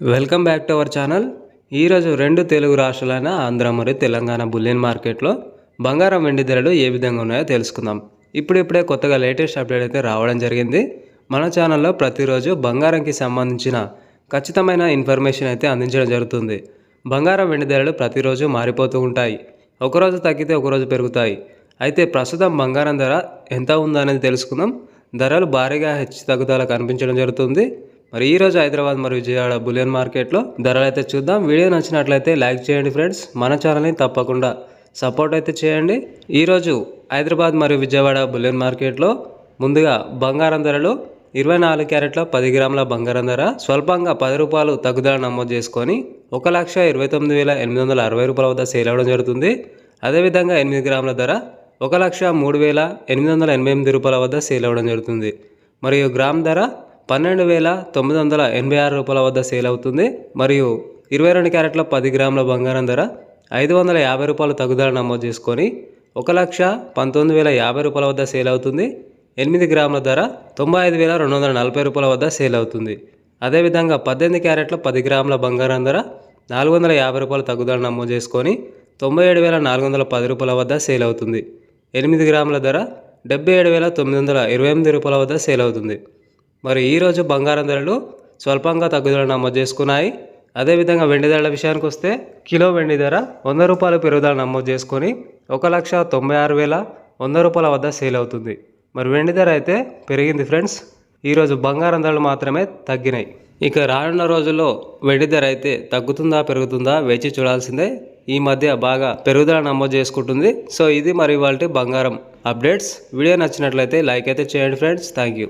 Welcome back to our channel. ఈరోజు రెండు తెలుగు రాష్ట్రాలైన ఆంధ్ర మరియు తెలంగాణ బులియన్ మార్కెట్లో బంగారం వెండి ధరలు ఏ విధంగా ఉన్నాయో తెలుసుకుందాం. ఇప్పుడిప్పుడే కొత్తగా లేటెస్ట్ అప్డేట్ అయితే రావడం జరిగింది. మన ఛానల్లో ప్రతిరోజు బంగారంకి సంబంధించిన ఖచ్చితమైన ఇన్ఫర్మేషన్ అయితే అందించడం జరుగుతుంది. బంగారం వెండి ధరలు ప్రతిరోజు మారిపోతూ ఉంటాయి. ఒకరోజు తగ్గితే ఒకరోజు పెరుగుతాయి. అయితే ప్రస్తుతం బంగారం ధర ఎంత ఉందనేది అనేది తెలుసుకుందాం. ధరలు భారీగా హెచ్చు తగ్గుదల కనిపించడం జరుగుతుంది. మరి ఈరోజు హైదరాబాద్ మరియు విజయవాడ బులియన్ మార్కెట్లో ధరలు అయితే చూద్దాం. వీడియో నచ్చినట్లయితే లైక్ చేయండి ఫ్రెండ్స్. మన ఛానల్ని తప్పకుండా సపోర్ట్ అయితే చేయండి. ఈరోజు హైదరాబాద్ మరియు విజయవాడ బులియన్ మార్కెట్లో ముందుగా బంగారం ధరలు ఇరవై నాలుగు క్యారెట్ల పది గ్రాముల బంగారం ధర. స్వల్పంగా పది రూపాయలు తగ్గుదల నమోదు చేసుకొని ఒక లక్ష ఇరవై తొమ్మిది వేల ఎనిమిది వందల అరవై రూపాయల వద్ద సేల్ అవ్వడం జరుగుతుంది. అదేవిధంగా ఎనిమిది గ్రాముల ధర ఒక లక్ష మూడు వేల ఎనిమిది వందల ఎనభై ఎనిమిది రూపాయల వద్ద సేల్ అవ్వడం జరుగుతుంది. మరియు గ్రామ్ ధర పన్నెండు వేల తొమ్మిది వందల ఎనభై ఆరు రూపాయల వద్ద సేల్ అవుతుంది. మరియు ఇరవై రెండు క్యారెట్ల పది గ్రాముల బంగారం ధర ఐదు వందల యాభై రూపాయలు తగ్గుదల నమోదు చేసుకొని ఒక లక్ష పంతొమ్మిది వేల యాభై రూపాయల వద్ద సేల్ అవుతుంది. ఎనిమిది గ్రాముల ధర తొంభై ఐదు వేల రెండు వందల నలభై రూపాయల వద్ద సేల్ అవుతుంది. అదేవిధంగా పద్దెనిమిది క్యారెట్ల పది గ్రాముల బంగారం ధర నాలుగు వందల యాభై రూపాయల తగ్గుదల నమోదు చేసుకొని తొంభై ఏడు వేల నాలుగు వందల పది రూపాయల వద్ద సేల్ అవుతుంది. ఎనిమిది గ్రాముల ధర డెబ్బై ఏడు వేల తొమ్మిది వందల ఇరవై ఎనిమిది రూపాయల వద్ద సేల్ అవుతుంది. మరి ఈరోజు బంగారం ధరలు స్వల్పంగా తగ్గుదల నమోదు చేసుకున్నాయి. అదేవిధంగా వెండి ధరల విషయానికి వస్తే కిలో వెండి ధర వంద రూపాయలు పెరుగుదల నమోదు చేసుకొని ఒక లక్ష తొంభై ఆరు వేల వంద రూపాయల వద్ద సేల్ అవుతుంది. మరి వెండి ధర అయితే పెరిగింది ఫ్రెండ్స్. ఈరోజు బంగారం ధరలు మాత్రమే తగ్గినాయి. ఇక రానున్న రోజుల్లో వెండి ధర అయితే తగ్గుతుందా పెరుగుతుందా వేచి చూడాల్సిందే. ఈ మధ్య బాగా పెరుగుదల నమోదు చేసుకుంటుంది. సో ఇది మరి వాళ్ళ బంగారం అప్డేట్స్. వీడియో నచ్చినట్లయితే లైక్ అయితే చేయండి ఫ్రెండ్స్. Thank you